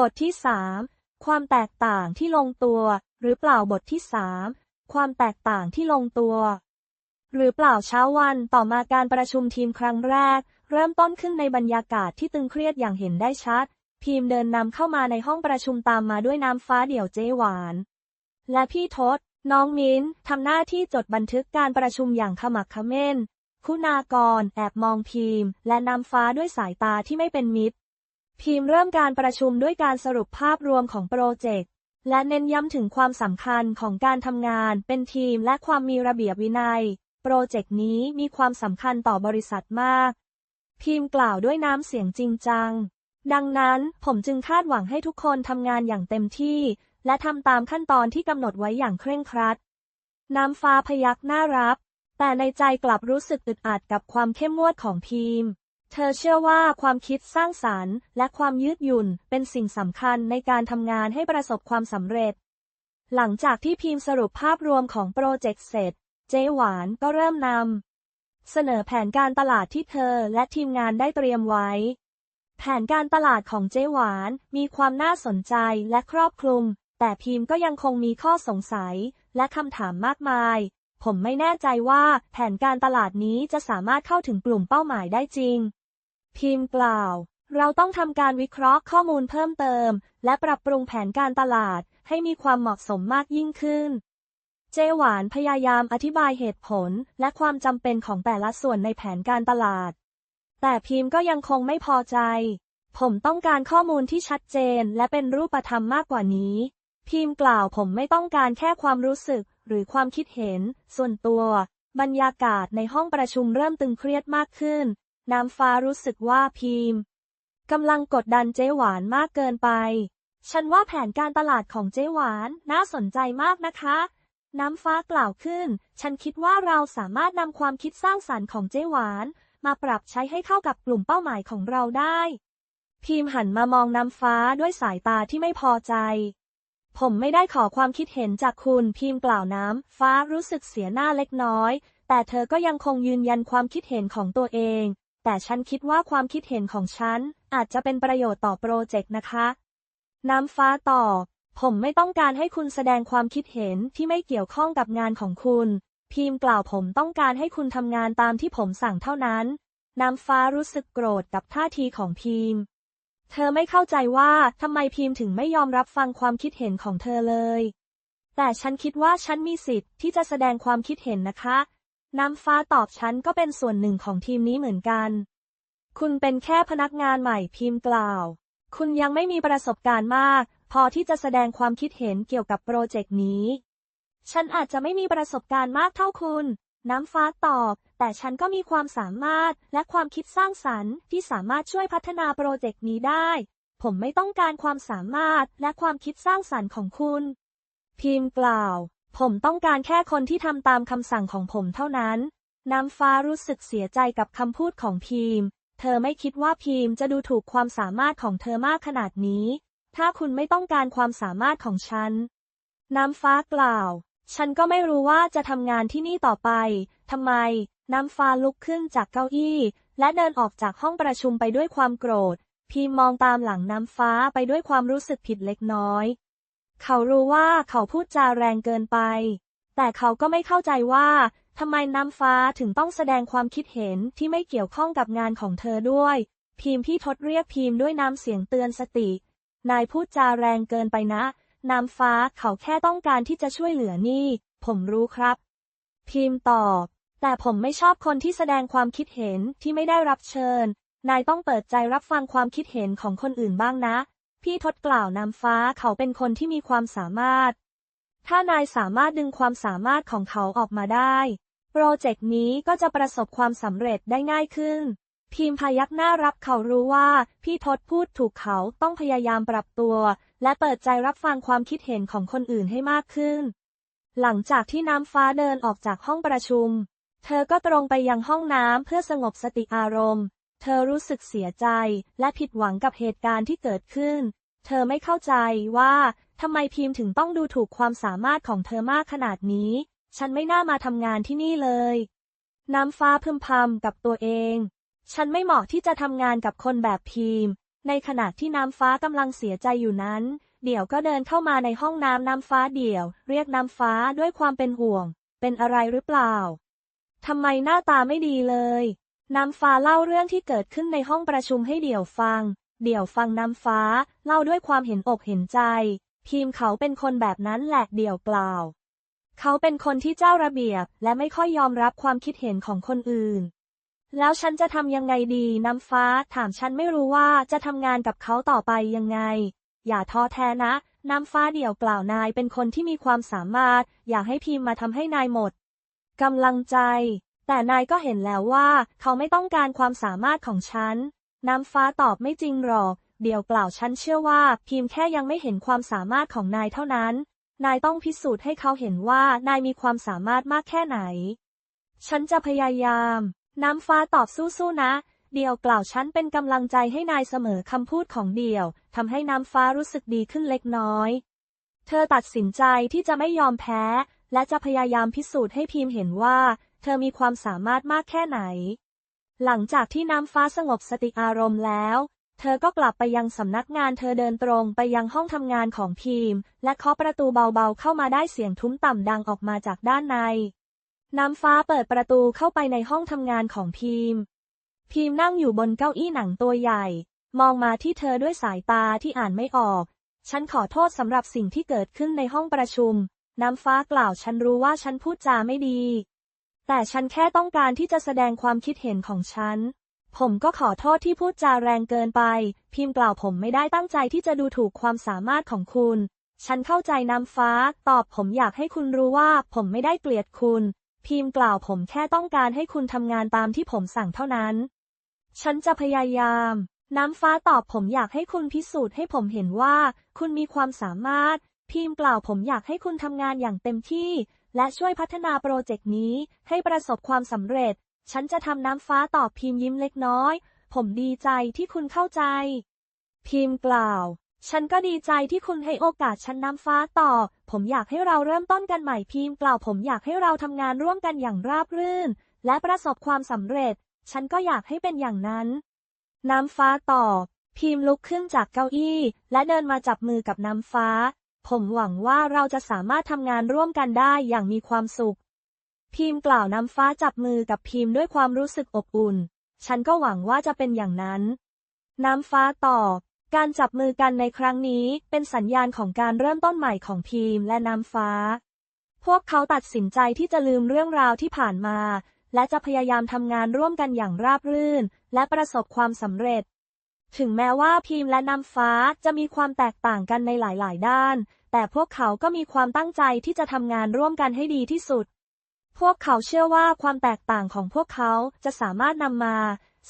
บทที่3ความแตกต่างที่ลงตัว หรือเปล่าบทที่3ความแตกต่างที่ลงตัว หรือเปล่าเช้าวันต่อมาการประชุมทีมครั้งแรก เริ่มต้นขึ้นในบรรยากาศที่ตึงเครียดอย่างเห็นได้ชัด พีมเดินนำเข้ามาในห้องประชุมตามมาด้วยน้ำฟ้าเดี่ยวเจ๊หวาน และพี่ทศ น้องมิ้นทำหน้าที่จดบันทึกการประชุมอย่างขมักเขม้นคุณากร แอบมองพีม และนำฟ้าด้วยสายตาที่ไม่เป็นมิตร พีมเริ่มการประชุมด้วยการสรุปภาพรวมของโปรเจกต์ และเน้นย้ำถึงความสำคัญของการทำงานเป็นทีมและความมีระเบียบวินัย โปรเจกต์นี้มีความสำคัญต่อบริษัทมาก พีมกล่าวด้วยน้ำเสียงจริงจัง ดังนั้นผมจึงคาดหวังให้ทุกคนทำงานอย่างเต็มที่ และทำตามขั้นตอนที่กำหนดไว้อย่างเคร่งครัด น้ำฟ้าพยักหน้ารับ แต่ในใจกลับรู้สึกอึดอัดกับความเข้มงวดของพีม เธอเชื่อว่าความคิดสร้างสรรค์ และความยืดหยุ่นเป็นสิ่งสำคัญในการทำงานให้ประสบความสำเร็จ หลังจากที่พีมสรุปภาพรวมของโปรเจกต์เสร็จ เจ๊หวานก็เริ่มนำเสนอแผนการตลาดที่เธอและทีมงานได้เตรียมไว้ แผนการตลาดของเจ๊หวานมีความน่าสนใจและครอบคลุม แต่พีมก็ยังคงมีข้อสงสัย และคำถามมากมาย ผมไม่แน่ใจว่าแผนการตลาดนี้จะสามารถเข้าถึงกลุ่มเป้าหมายได้จริง พีมกล่าวเราต้องทำการวิเคราะห์ข้อมูลเพิ่มเติม และปรับปรุงแผนการตลาดให้มีความเหมาะสมมากยิ่งขึ้น เจหวานพยายามอธิบายเหตุผลและความจำเป็นของแต่ละส่วนในแผนการตลาด แต่พีมก็ยังคงไม่พอใจ ผมต้องการข้อมูลที่ชัดเจนและเป็นรูปธรรมมากกว่านี้พีมกล่าวผมไม่ต้องการแค่ความรู้สึกหรือความคิดเห็น ส่วนตัว บรรยากาศในห้องประชุมเริ่มตึงเครียดมากขึ้น น้ำฟ้ารู้สึกว่าพีมกำลังกดดันเจ๊หวานมากเกินไป ฉันว่าแผนการตลาดของเจ๊หวานน่าสนใจมากนะคะ น้ำฟ้ากล่าวขึ้น ฉันคิดว่าเราสามารถนำความคิดสร้างสรรค์ของเจ๊หวาน มาปรับใช้ให้เข้ากับกลุ่มเป้าหมายของเราได้ พีมหันมามองน้ำฟ้าด้วยสายตาที่ไม่พอใจ ผมไม่ได้ขอความคิดเห็นจากคุณพีมกล่าวน้ำฟ้ารู้สึกเสียหน้าเล็กน้อย แต่เธอก็ยังคงยืนยันความคิดเห็นของตัวเอง แต่ฉันคิดว่าความคิดเห็นของฉันอาจจะเป็นประโยชน์ต่อโปรเจกต์นะคะ น้ำฟ้าตอบ ผมไม่ต้องการให้คุณแสดงความคิดเห็นที่ไม่เกี่ยวข้องกับงานของคุณพีมกล่าวผมต้องการให้คุณทำงานตามที่ผมสั่งเท่านั้น น้ำฟ้ารู้สึกโกรธกับท่าทีของพีมเธอไม่เข้าใจว่าทำไมพีมถึงไม่ยอมรับฟังความคิดเห็นของเธอเลย แต่ฉันคิดว่าฉันมีสิทธิ์ที่จะแสดงความคิดเห็นนะคะ น้ำฟ้าตอบฉันก็เป็นส่วนหนึ่งของทีมนี้เหมือนกัน คุณเป็นแค่พนักงานใหม่พิมพ์กล่าว คุณยังไม่มีประสบการณ์มาก พอที่จะแสดงความคิดเห็นเกี่ยวกับโปรเจกต์นี้ ฉันอาจจะไม่มีประสบการณ์มากเท่าคุณ น้ำฟ้าตอบ แต่ฉันก็มีความสามารถและความคิดสร้างสรรค์ที่สามารถช่วยพัฒนาโปรเจกต์นี้ได้ ผมไม่ต้องการความสามารถและความคิดสร้างสรรค์ของคุณ พิมพ์กล่าว ผมต้องการแค่คนที่ทำตามคำสั่งของผมเท่านั้น น้ำฟ้ารู้สึกเสียใจกับคำพูดของพิมเธอไม่คิดว่าพิมจะดูถูกความสามารถของเธอมากขนาดนี้ ถ้าคุณไม่ต้องการความสามารถของฉัน น้ำฟ้ากล่าว ฉันก็ไม่รู้ว่าจะทำงานที่นี่ต่อไป ทำไม น้ำฟ้าลุกขึ้นจากเก้าอี้ และเดินออกจากห้องประชุมไปด้วยความโกรธพิมมองตามหลังน้ำฟ้าไปด้วยความรู้สึกผิดเล็กน้อย เขารู้ว่าเขาพูดจาแรงเกินไป แต่เขาก็ไม่เข้าใจว่าทำไมน้ำฟ้าถึงต้องแสดงความคิดเห็นที่ไม่เกี่ยวข้องกับงานของเธอด้วย พิมพ์พี่ทศเรียกพิมพ์ด้วยน้ำเสียงเตือนสติ นายพูดจาแรงเกินไปนะ น้ำฟ้าเขาแค่ต้องการที่จะช่วยเหลือนี่ ผมรู้ครับ พิมพ์ตอบ แต่ผมไม่ชอบคนที่แสดงความคิดเห็นที่ไม่ได้รับเชิญ นายต้องเปิดใจรับฟังความคิดเห็นของคนอื่นบ้างนะ พี่ทศกล่าวนำฟ้าเขาเป็นคนที่มีความสามารถ ถ้านายสามารถดึงความสามารถของเขาออกมาได้ โปรเจกต์นี้ก็จะประสบความสำเร็จได้ง่ายขึ้น พิมพ์พยักหน้ารับเขารู้ว่า พี่ทศพูดถูกเขาต้องพยายามปรับตัว และเปิดใจรับฟังความคิดเห็นของคนอื่นให้มากขึ้น หลังจากที่น้ำฟ้าเดินออกจากห้องประชุม เธอก็ตรงไปยังห้องน้ำเพื่อสงบสติอารมณ์ เธอรู้สึกเสียใจและผิดหวังกับเหตุการณ์ที่เกิดขึ้น เธอไม่เข้าใจว่าทำไมพิมพ์ถึงต้องดูถูกความสามารถของเธอมากขนาดนี้ ฉันไม่น่ามาทำงานที่นี่เลย น้ำฟ้าพึมพำกับตัวเอง ฉันไม่เหมาะที่จะทำงานกับคนแบบพิมพ์ ในขณะที่น้ำฟ้ากำลังเสียใจอยู่นั้น เดี่ยวก็เดินเข้ามาในห้องน้ำน้ำฟ้าเดี่ยว เรียกน้ำฟ้าด้วยความเป็นห่วง เป็นอะไรหรือเปล่าทำไมหน้าตาไม่ดีเลย น้ำฟ้าเล่าเรื่องที่เกิดขึ้นในห้องประชุมให้เดี่ยวฟัง เดี่ยวฟังน้ำฟ้า เล่าด้วยความเห็นอกเห็นใจ ทีมเขาเป็นคนแบบนั้นแหละเดี่ยวกล่าว เขาเป็นคนที่เจ้าระเบียบ และไม่ค่อยยอมรับความคิดเห็นของคนอื่น แล้วฉันจะทำยังไงดีน้ำฟ้า ถามฉันไม่รู้ว่าจะทำงานกับเขาต่อไปยังไง อย่าท้อแท้นะ น้ำฟ้าเดี่ยวกล่าวนายเป็นคนที่มีความสามารถ อยากให้พิมพ์มาทำให้นายหมดกำลังใจ แต่นายก็เห็นแล้วว่าเขาไม่ต้องการความสามารถของฉัน น้ำฟ้าตอบไม่จริงหรอก เดี่ยวกล่าวฉันเชื่อว่า พิมพ์แค่ยังไม่เห็นความสามารถของนายเท่านั้น นายต้องพิสูจน์ให้เขาเห็นว่านายมีความสามารถมากแค่ไหน ฉันจะพยายาม น้ำฟ้าตอบสู้ๆนะ เดี่ยวกล่าวฉันเป็นกำลังใจให้นายเสมอคำพูดของเดี่ยวทำให้น้ำฟ้ารู้สึกดีขึ้นเล็กน้อย เธอตัดสินใจที่จะไม่ยอมแพ้ และจะพยายามพิสูจน์ให้พิมพ์เห็นว่า เธอมีความสามารถมากแค่ไหน หลังจากที่น้ำฟ้าสงบสติอารมณ์แล้ว เธอก็กลับไปยังสำนักงานเธอเดินตรงไปยังห้องทำงานของพิมและเคาะประตูเบาๆเข้ามาได้เสียงทุ้มต่ำดังออกมาจากด้านใน น้ำฟ้าเปิดประตูเข้าไปในห้องทำงานของพิมพ์พิมนั่งอยู่บนเก้าอี้หนังตัวใหญ่ มองมาที่เธอด้วยสายตาที่อ่านไม่ออก ฉันขอโทษสำหรับสิ่งที่เกิดขึ้นในห้องประชุม น้ำฟ้ากล่าวฉันรู้ว่าฉันพูดจาไม่ดี แต่ฉันแค่ต้องการที่จะแสดงความคิดเห็นของฉัน ผมก็ขอโทษที่พูดจาแรงเกินไป พิมพ์กล่าวผมไม่ได้ตั้งใจที่จะดูถูกความสามารถของคุณ ฉันเข้าใจน้ำฟ้า ตอบผมอยากให้คุณรู้ว่า ผมไม่ได้เกลียดคุณ พิมพ์กล่าวผมแค่ต้องการให้คุณทำงานตามที่ผมสั่งเท่านั้น ฉันจะพยายาม น้ำฟ้าตอบผมอยากให้คุณพิสูจน์ให้ผมเห็นว่า คุณมีความสามารถ พิมพ์กล่าวผมอยากให้คุณทำงานอย่างเต็มที่ และช่วยพัฒนาโปรเจกต์นี้ให้ประสบความสำเร็จ ฉันจะทำน้ำฟ้าตอบพิมพ์ยิ้มเล็กน้อย ผมดีใจที่คุณเข้าใจ พิมพ์กล่าว ฉันก็ดีใจที่คุณให้โอกาสฉันน้ำฟ้าตอบ ผมอยากให้เราเริ่มต้นกันใหม่พิมพ์กล่าว ผมอยากให้เราทำงานร่วมกันอย่างราบรื่น และประสบความสำเร็จ ฉันก็อยากให้เป็นอย่างนั้น น้ำฟ้าตอบ พิมพ์ลุกขึ้นจากเก้าอี้ และเดินมาจับมือกับน้ำฟ้า ผมหวังว่าเราจะสามารถทำงานร่วมกันได้อย่างมีความสุข พิมพ์กล่าวน้ำฟ้าจับมือกับพิมพ์ด้วยความรู้สึกอบอุ่น ฉันก็หวังว่าจะเป็นอย่างนั้น น้ำฟ้าตอบ การจับมือกันในครั้งนี้เป็นสัญญาณของการเริ่มต้นใหม่ของพิมพ์และน้ำฟ้า พวกเขาตัดสินใจที่จะลืมเรื่องราวที่ผ่านมา และจะพยายามทำงานร่วมกันอย่างราบรื่น และประสบความสำเร็จ ถึงแม้ว่าพิมพ์และน้ำฟ้าจะมีความแตกต่างกันในหลายๆ ด้าน แต่พวกเขาก็มีความตั้งใจที่จะทำงานร่วมกันให้ดีที่สุด พวกเขาเชื่อว่าความแตกต่างของพวกเขาจะสามารถนำมา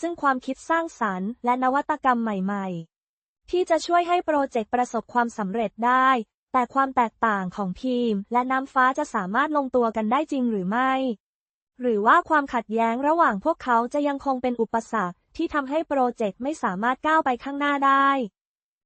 ซึ่งความคิดสร้างสรรค์ และนวัตกรรมใหม่ ๆ ที่จะช่วยให้โปรเจกต์ประสบความสำเร็จได้ แต่ความแตกต่างของพิมพ์ และน้ำฟ้าจะสามารถลงตัวกันได้จริงหรือไม่ หรือว่าความขัดแย้งระหว่างพวกเขาจะยังคงเป็นอุปสรรค ที่ทำให้โปรเจกต์ไม่สามารถก้าวไปข้างหน้าได้